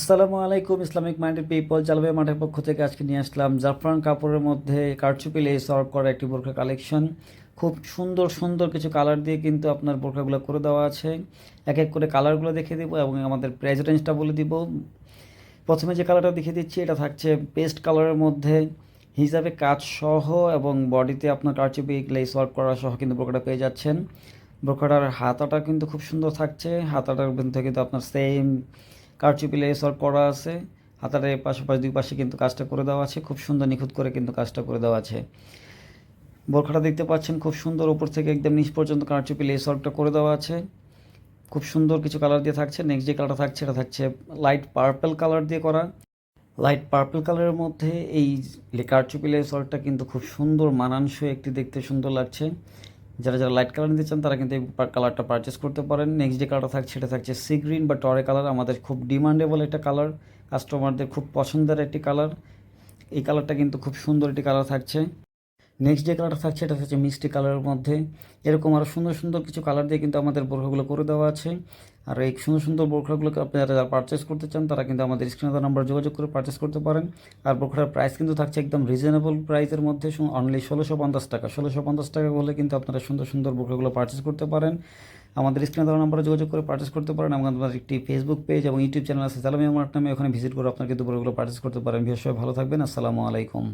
আসসালামু আলাইকুম, Islamic minded people জালবে মাঠের পক্ষ থেকে আজকে নিয়ে আসলাম জাফরান কাপড়ের মধ্যে কারচুপি লেস ওয়ার্ক করা একটি বোরখা কালেকশন খুব সুন্দর সুন্দর কিছু কালার দিয়ে কিন্তু আপনার বোরখাগুলো করে দেওয়া আছে। এক এক করে কালারগুলো দেখিয়ে দিব এবং আমাদের প্রাইস রেঞ্জটা বলে দিব। প্রথমে যে কালারটা দেখিয়ে দিচ্ছি, এটা থাকছে পেস্ট কালারের মধ্যে হিসাবে কাজ সহ এবং বডিতে আপনার কারচুপি লেস ওয়ার্ক করা সহ কিন্তু বোরখাটা পেয়ে যাচ্ছেন। বোরখাটার হাতাটা কিন্তু খুব সুন্দর থাকছে। হাতাটার মধ্যে কিন্তু আপনার সেম কারচুপি লেস ওয়ার্ক করা আছে। হাতার পাশাপাশি দুই পাশে কিন্তু কাজটা করে দেওয়া আছে। খুব সুন্দর নিখুঁত করে কিন্তু কাজটা করে দেওয়া আছে। বোরখাটা দেখতে পাচ্ছেন, খুব সুন্দর উপর থেকে একদম নিচ পর্যন্ত কারচুপি লেস ওয়ার্কটা করে দেওয়া আছে। খুব সুন্দর কিছু কালার দিয়ে থাকছে। নেক্সট যে কালারটা থাকছে এটা থাকছে লাইট পার্পল কালার দিয়ে করা। লাইট পার্পল কালারের মধ্যে এই কারচুপি লেস ওয়ার্কটা কিন্তু খুব সুন্দর, মানানসই একটি দেখতে সুন্দর লাগছে। যারা যারা লাইট কালার নিতে চান, তারা কিন্তু এই কালারটা পারচেস করতে পারেন। নেক্সট যে কালারটা থাকছে সেটা থাকছে সি গ্রিন বা টরে কালার আমাদের খুব ডিমান্ডেবল একটা কালার কাস্টমারদের খুব পছন্দের একটি কালার এই কালারটা কিন্তু খুব সুন্দর একটি কালার থাকছে। নেক্সট যে কালারটা থাকছে এটা হচ্ছে মিষ্টি কালারের মধ্যে। এরকম আরও সুন্দর সুন্দর কিছু কালার দিয়ে কিন্তু আমাদের বোরখাগুলো করে দেওয়া আছে। আর এই সুন্দর সুন্দর বোরখাগুলোকে আপনারা যারা পারচেস করতে চান, তারা কিন্তু আমাদের স্ক্রিনে নাম্বার যোগাযোগ করে পারচেস করতে পারেন। আর বোরখাটার প্রাইস কিন্তু থাকছে একদম রিজনেবল প্রাইসের মধ্যে অনলি ষোলোশো পঞ্চাশ টাকা। ষোলোশো পঞ্চাশ টাকা বলে কিন্তু আপনারা সুন্দর সুন্দর বোরখাগুলো পারচেস করতে পারেন। আমাদের স্ক্রিনে দেওয়া নাম্বারে যোগাযোগ করে পারচেস করতে পারেন। এবং আমাদের একটি ফেসবুক পেজ এবং ইউটিউব চ্যানেল আছে সালামি আমার নামে। ওখানে ভিজিট করে আপনার কিন্তু বোরখাগুলো পারচেস করতে পারেন। বিশেষ ভালো থাকবেন। আসসালামু আলাইকুম।